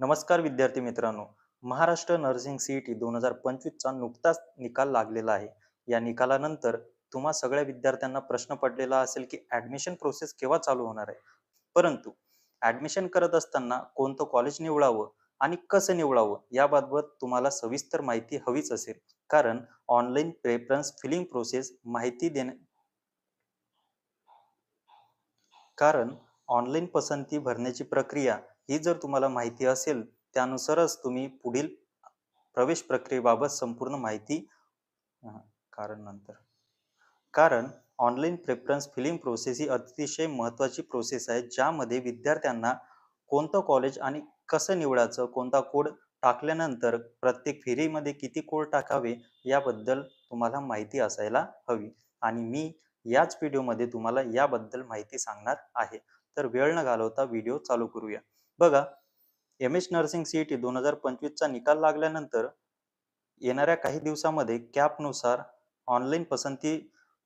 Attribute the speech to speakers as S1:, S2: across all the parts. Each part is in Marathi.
S1: नमस्कार विद्यार्थी मित्रांनो. Maharashtra nursing C E T दोन हजार पंचवीसचा नुकताच निकाल लागलेला आहे. या निकालानंतर तुम्हा सगळ्या विद्यार्थ्यांना प्रश्न पडलेला असेल की ऍडमिशन प्रोसेस केव्हा चालू होणार आहे? परंतु ऍडमिशन करत असताना कोणतं कॉलेज निवडावं आणि कसं निवडावं याबाबत तुम्हाला सविस्तर माहिती हवीच असेल. कारण ऑनलाईन प्रेफरन्स फिलिंग प्रोसेस माहिती देणे कारण ऑनलाईन पसंती भरण्याची प्रक्रिया ही जर तुम्हाला माहिती असेल त्यानुसारच तुम्ही पुढील प्रवेश प्रक्रियेबाबत संपूर्ण माहिती कारण नंतर. कारण ऑनलाईन प्रेफरन्स फिलिंग प्रोसेस ही अतिशय महत्त्वाची प्रोसेस आहे ज्यामध्ये विद्यार्थ्यांना कोणतं कॉलेज आणि कसं निवडायचं कोणता कोड टाकल्यानंतर प्रत्येक फेरीमध्ये किती कोड टाकावे याबद्दल तुम्हाला माहिती असायला हवी. आणि मी याच व्हिडिओमध्ये तुम्हाला याबद्दल माहिती सांगणार आहे. तर वेळ न घालवता व्हिडिओ चालू करूया. बघा M S nursing C T दोन हजार पंचवीसचा निकाल लागल्यानंतर येणाऱ्या काही दिवसामध्ये कॅपनुसार ऑनलाईन पसंती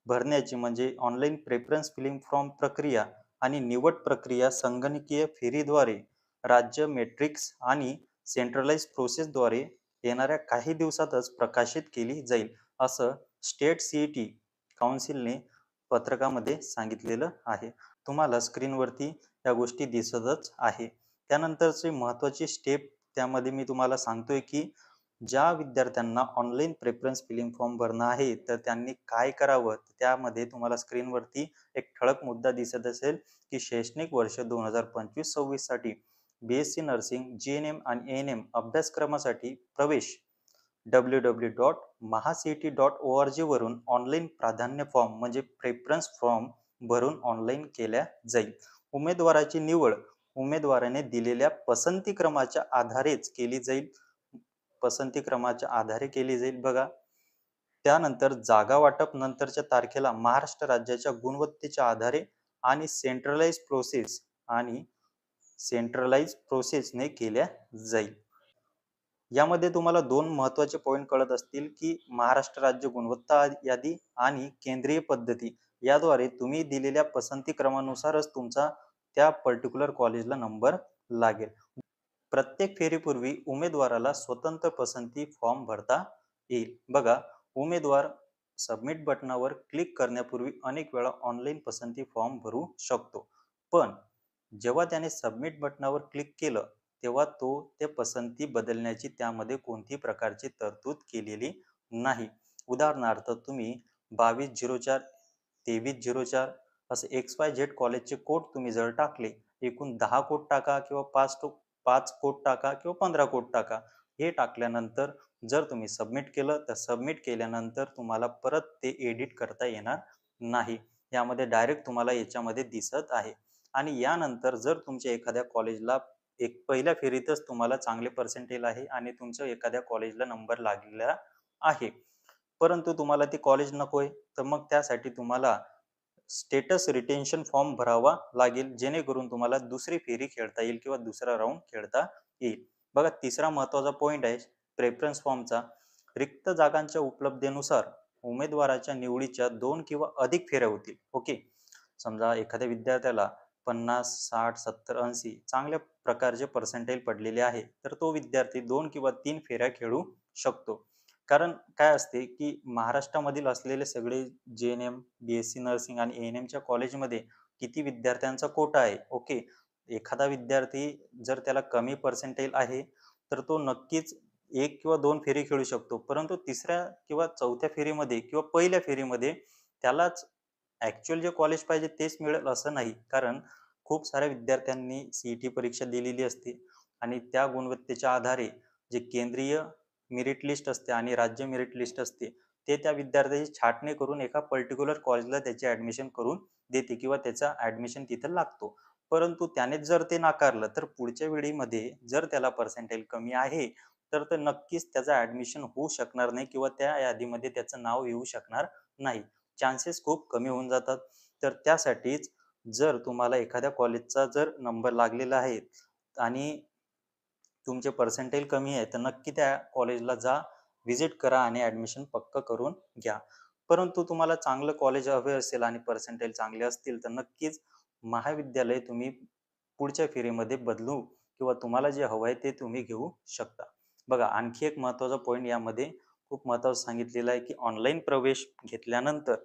S1: भरण्याची म्हणजे ऑनलाईन प्रेफरन्स फिलिंग फॉर्म प्रक्रिया आणि निवड प्रक्रिया संगणकीय फेरीद्वारे राज्य मेट्रिक्स आणि सेंट्रलाइज प्रोसेसद्वारे येणाऱ्या काही दिवसातच प्रकाशित केली जाईल असं स्टेट सी टी काउन्सिलने पत्रकामध्ये सांगितलेलं आहे. तुम्हाला स्क्रीनवरती या गोष्टी दिसतच आहे. त्यानंतरची महत्वाची स्टेप त्यामध्ये मी तुम्हाला सांगतोय की ज्या विद्यार्थ्यांना ऑनलाईन प्रेफरन्स फिलिंग फॉर्म भरणं आहे तर त्यांनी काय करावं? त्यामध्ये तुम्हाला स्क्रीनवरती एक ठळक मुद्दा दिसत असेल की शैक्षणिक वर्ष दोन हजार पंचवीस सव्वीससाठी B S C nursing G N M आणि एन एम अभ्यासक्रमासाठी प्रवेश. W W dot Mahacet dot O R G वरून ऑनलाईन प्राधान्य फॉर्म म्हणजे प्रेफरन्स फॉर्म भरून ऑनलाईन केल्या जाईल. उमेदवाराची निवड उमेदवाराने दिलेल्या पसंती क्रमाच्या आधारेच केली जाईल. पसंती क्रमाच्या आधारे केली जाईल. बघा. त्यानंतर जागा वाटप नंतरच्या तारखेला महाराष्ट्र राज्याच्या गुणवत्तेच्या आधारे आणि सेंट्रलाइज प्रोसेस आणि सेंट्रलाइज प्रोसेसने केल्या जाईल. यामध्ये तुम्हाला दोन महत्त्वाचे पॉईंट कळत असतील की महाराष्ट्र राज्य गुणवत्ता यादी आणि केंद्रीय पद्धती याद्वारे तुम्ही दिलेल्या पसंती क्रमानुसारच तुमचा त्या पर्टिक्युलर कॉलेजला नंबर लागेल. प्रत्येक फेरीपूर्वी उमेदवाराला स्वतंत्र पसंती फॉर्म भरता येईल. बघा उमेदवार सबमिट बटनावर क्लिक करण्यापूर्वी अनेक वेळा ऑनलाईन पसंती फॉर्म भरू शकतो. पण जेव्हा त्याने सबमिट बटनावर क्लिक केलं तेव्हा तो ते पसंती बदलण्याची त्यामध्ये कोणती प्रकारची तरतूद केलेली नाही. उदाहरणार्थ तुम्ही बावीस झिरो चार तेवीस झिरो चार असं एक्स वाय झेड कॉलेजचे कोट तुम्ही जर टाकले एकूण दहा कोट टाका किंवा पाच तो पाच कोट टाका किंवा पंधरा कोट टाका हे टाकल्यानंतर जर तुम्ही सबमिट केलं तर सबमिट केल्यानंतर तुम्हाला परत ते एडिट करता येणार नाही. यामध्ये डायरेक्ट तुम्हाला याच्यामध्ये दिसत आहे. आणि यानंतर जर तुमच्या एखाद्या कॉलेजला एक पहिल्या फेरीतच तुम्हाला चांगले पर्सेंटेज आहे आणि तुमचं एखाद्या कॉलेजला नंबर लागलेला आहे. परंतु तुम्हाला ती कॉलेज नकोय तर मग त्यासाठी तुम्हाला स्टेटस रिटेन्शन फॉर्म भरावा लागेल जेणेकरून तुम्हाला दुसरी फेरी खेळता येईल किंवा दुसरा राऊंड खेळता येईल. बघा तिसरा महत्त्वाचा पॉईंट आहे प्रेफरन्स फॉर्मचा रिक्त जागांच्या उपलब्धतेनुसार उमेदवाराच्या निवडीच्या दोन किंवा अधिक फेऱ्या होतील. ओके समजा एखाद्या विद्यार्थ्याला पन्नास साठ सत्तर ऐंशी चांगल्या प्रकारचे पर्सेंटेज पडलेले आहे तर तो विद्यार्थी दोन किंवा तीन फेऱ्या खेळू शकतो. कारण काय असते की महाराष्ट्रामधील असलेले सगळे G N M B S C nursing आणि एन एमच्या कॉलेजमध्ये किती विद्यार्थ्यांचा कोटा आहे? ओके एखादा विद्यार्थी जर त्याला कमी पर्सेंटेज आहे तर तो नक्कीच एक किंवा दोन फेरी खेळू शकतो. परंतु तिसऱ्या किंवा चौथ्या फेरीमध्ये किंवा पहिल्या फेरीमध्ये त्यालाच ॲक्च्युअल जे कॉलेज पाहिजे तेच मिळेल असं नाही. कारण खूप साऱ्या विद्यार्थ्यांनी सी ई टी परीक्षा दिलेली असते आणि त्या गुणवत्तेच्या आधारे जे केंद्रीय मेरिट लिस्ट असते आणि राज्य मेरिट लिस्ट असते ते त्या विद्यार्थ्याची छाटणी करून एका पर्टिक्युलर कॉलेजला त्याचे ॲडमिशन करून देते किंवा त्याचा ॲडमिशन तिथं लागतो. परंतु त्याने जर ते नाकारलं तर पुढच्या वेळीमध्ये जर त्याला पर्सेंटेज कमी आहे तर ते नक्कीच त्याचं ॲडमिशन होऊ शकणार नाही किंवा त्या यादीमध्ये त्याचं नाव येऊ शकणार नाही. चान्सेस खूप कमी होऊन जातात. तर त्यासाठीच जर तुम्हाला एखाद्या कॉलेजचा जर नंबर लागलेला आहे आणि तुमचे पर्सेंटेज कमी आहे तर नक्की त्या कॉलेजला जा व्हिजिट करा आणि ॲडमिशन पक्क करून घ्या. परंतु तुम्हाला चांगलं कॉलेज हवे असेल आणि पर्सेंटेज चांगले असतील तर नक्कीच महाविद्यालय तुम्ही पुढच्या फेरीमध्ये बदलू किंवा तुम्हाला जे हवं आहे ते तुम्ही घेऊ शकता. बघा आणखी एक महत्त्वाचा पॉईंट यामध्ये खूप महत्त्वाचं सांगितलेलं आहे की ऑनलाईन प्रवेश घेतल्यानंतर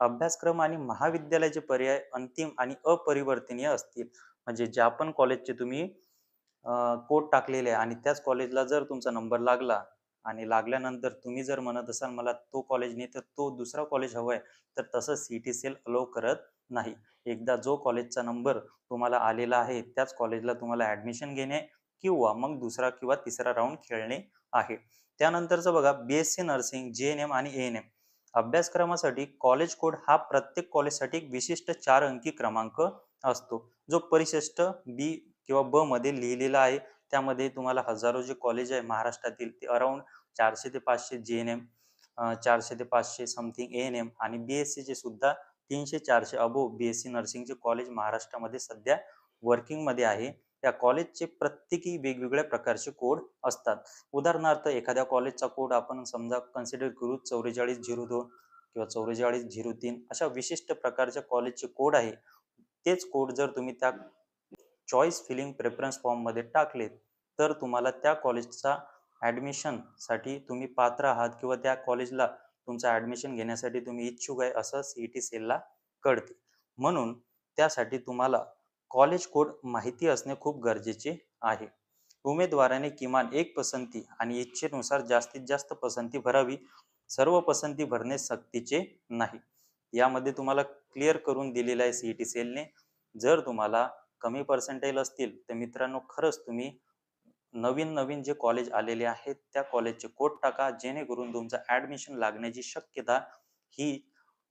S1: अभ्यासक्रम आणि महाविद्यालयाचे पर्याय अंतिम आणि अपरिवर्तनीय असतील. म्हणजे ज्या पण कॉलेजचे तुम्ही कोड टाकलेले आहे आणि त्याच कॉलेजला जर तुमचा नंबर लागला आणि लागल्यानंतर तुम्ही जर म्हणत असाल मला तो कॉलेज नाही तर तो दुसरा कॉलेज हवं आहे तर तसं सी टी सेल अलो करत नाही. एकदा जो कॉलेजचा नंबर तुम्हाला आलेला आहे त्याच कॉलेजला तुम्हाला ॲडमिशन घेणे किंवा मग दुसरा किंवा तिसरा राऊंड खेळणे आहे. त्यानंतरचं बघा B S C nursing G N M आणि ए एन एम अभ्यासक्रमासाठी कॉलेज कोड हा प्रत्येक कॉलेजसाठी एक विशिष्ट चार अंकी क्रमांक असतो. जो परिशिष्ट बी किंवा ब मध्ये लिहिलेलं आहे. त्यामध्ये तुम्हाला हजारो जे कॉलेज आहे महाराष्ट्रातील ते अराउंड चारशे ते पाचशे जे एन एम चारशे ते पाचशे समथिंग ए एन एम आणि बी एस सुद्धा तीनशे चारशे अबो बी एस सी नर्सिंगचे कॉलेज महाराष्ट्रामध्ये सध्या वर्किंगमध्ये आहे. त्या कॉलेजचे प्रत्येकी वेगवेगळ्या प्रकारचे कोड असतात. उदाहरणार्थ एखाद्या कॉलेजचा कोड आपण समजा कन्सिडर करू चौवेचाळीस झिरो दोन किंवा चौवेचाळीस झिरो तीन अशा विशिष्ट प्रकारच्या कॉलेजचे कोड आहे. तेच कोड जर तुम्ही त्या चॉईस फिलिंग प्रेफरन्स फॉर्ममध्ये टाकले तर तुम्हाला त्या कॉलेजचा ॲडमिशनसाठी तुम्ही पात्र आहात किंवा त्या कॉलेजला तुमचं ॲडमिशन घेण्यासाठी तुम्ही इच्छुक आहे असं सी ई टी सेलला कळते. म्हणून त्यासाठी तुम्हाला कॉलेज कोड माहिती असणे खूप गरजेचे आहे. उमेदवाराने किमान एक पसंती आणि इच्छेनुसार जास्तीत जास्त पसंती भरावी सर्व पसंती भरणे सक्तीचे नाही. यामध्ये तुम्हाला क्लिअर करून दिलेलं आहे सीईटी सेलने जर तुम्हाला कमी पर्सेंटेज असतील तर मित्रांनो खरंच तुम्ही नवीन नवीन जे कॉलेज आलेले आहेत त्या कॉलेजचे कोट टाका जेणेकरून तुमचं ऍडमिशन लागण्याची शक्यता ही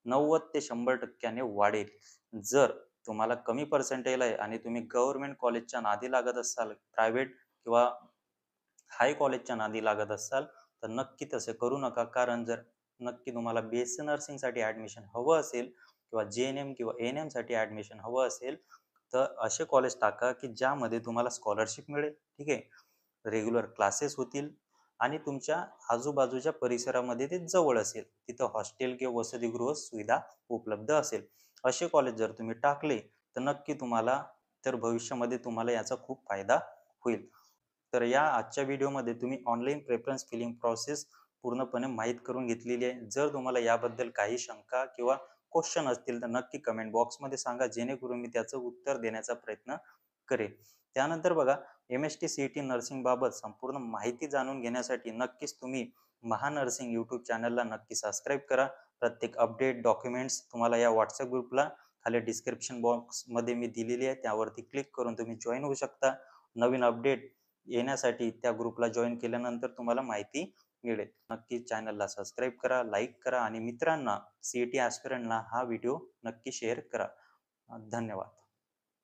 S1: नव्वद ते शंभर टक्क्याने वाढेल. जर तुम्हाला कमी पर्सेंटेज आहे आणि तुम्ही गव्हर्नमेंट कॉलेजच्या नादी लागत असाल प्रायव्हेट किंवा हाय कॉलेजच्या नादी लागत असाल तर नक्की तसे करू नका. कारण जर नक्की तुम्हाला बी एस सी नर्सिंगसाठी ॲडमिशन हवं असेल किंवा जे एन एम किंवा एन एमसाठी ॲडमिशन हवं असेल तर असे कॉलेज टाका की ज्यामध्ये तुम्हाला स्कॉलरशिप मिळेल ठीक आहे? रेग्युलर क्लासेस होतील आणि तुमच्या आजूबाजूच्या परिसरामध्ये ते जवळ असेल. तिथं हॉस्टेल किंवा वसतिगृह सुविधा उपलब्ध असेल. असे कॉलेज जर तुम्ही टाकले तर नक्की तुम्हाला तर भविष्यामध्ये तुम्हाला याचा खूप फायदा होईल. तर या आजच्या व्हिडिओमध्ये तुम्ही ऑनलाईन प्रेफरन्स फिलिंग प्रोसेस पूर्णपणे माहीत करून घेतलेली आहे. जर तुम्हाला याबद्दल काही शंका किंवा क्वेश्चन असतील तर नक्की कमेंट बॉक्समध्ये सांगा जेणेकरून मी त्याचं उत्तर देण्याचा प्रयत्न करेन. त्यानंतर बघा M S T C T nursing बाबत संपूर्ण माहिती जाणून घेण्यासाठी नक्कीच तुम्ही महानर्सिंग यूट्यूब चॅनलला नक्की सबस्क्राईब करा. प्रत्येक अपडेट डॉक्युमेंट्स तुम्हाला या व्हॉट्सअप ग्रुपला खाली डिस्क्रिप्शन बॉक्समध्ये मी दिलेली आहे. त्यावरती क्लिक करून तुम्ही जॉईन होऊ शकता. नवीन अपडेट येण्यासाठी त्या ग्रुपला जॉईन केल्यानंतर तुम्हाला माहिती मिळेल नक्की चॅनलला सबस्क्राईब करा लाईक करा आणि मित्रांना सीईटी टी ॲस्पिरंटला हा व्हिडिओ नक्की शेअर करा. धन्यवाद.